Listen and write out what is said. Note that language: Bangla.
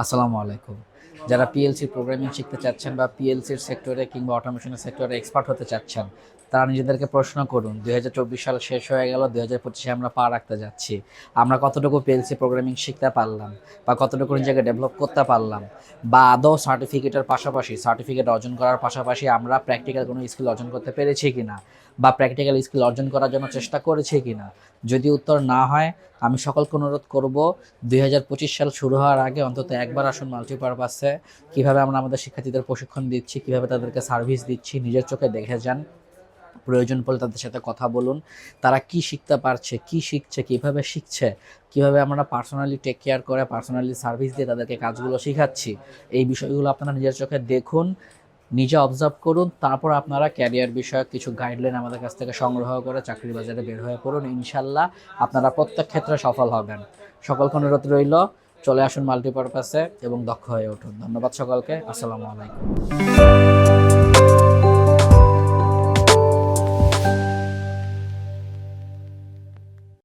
আসসালামু আলাইকুম। যারা পিএলসি প্রোগ্রামিং শিখতে চাচ্ছেন বা পিএলসির সেক্টরে কিংবা অটোমেশনের সেক্টরে এক্সপার্ট হতে চাচ্ছেন, তারা নিজেদেরকে প্রশ্ন করুন, দুই হাজার চব্বিশ সাল শেষ হয়ে গেল, দুই হাজার পঁচিশে আমরা পা রাখতে যাচ্ছি। আমরা কতটুকু পিএলসি প্রোগ্রামিং শিখতে পারলাম বা কতটুকু নিজেকে ডেভেলপ করতে পারলাম বা আদৌ সার্টিফিকেটের পাশাপাশি সার্টিফিকেট অর্জন করার পাশাপাশি আমরা প্র্যাকটিক্যাল কোনো স্কিল অর্জন করতে পেরেছি কিনা বা প্র্যাকটিক্যাল স্কিল অর্জন করার জন্য চেষ্টা করেছি কিনা? যদি উত্তর না হয়, আমি সকলকে অনুরোধ করব, দুই হাজার পঁচিশ সাল শুরু হওয়ার আগে অন্তত একবার আসুন মাল্টিপারপাসে কীভাবে আমরা আমাদের শিক্ষার্থীদের প্রশিক্ষণ দিচ্ছি, কীভাবে তাদেরকে সার্ভিস দিচ্ছি, নিজের চোখে দেখে যান। প্রয়োজন পড়লে তাদের সাথে কথা বলুন, তারা কি শিখতে পারছে, কি শিখছে, কীভাবে শিখছে, কীভাবে আমরা পার্সোনালি টেক কেয়ার করে পার্সোনালি সার্ভিস দিয়ে তাদেরকে কাজগুলো শেখাচ্ছি, এই বিষয়গুলো আপনারা নিজের চোখে দেখুন, নিজে অবজার্ভ করুন, তারপর আপনারা ক্যারিয়ার বিষয়ক কিছু গাইডলাইন আমাদের কাছ থেকে সংগ্রহ করে চাকরির বাজারে বের হয়ে পড়ুন। ইনশাল্লাহ আপনারা প্রত্যেক ক্ষেত্রে সফল হবেন। সকলকে অনুরোধ রইল চলে আসুন মাল্টিপারপাসে এবং দক্ষ হয়ে উঠুন। ধন্যবাদ সকলকে। আসসালামু আলাইকুম।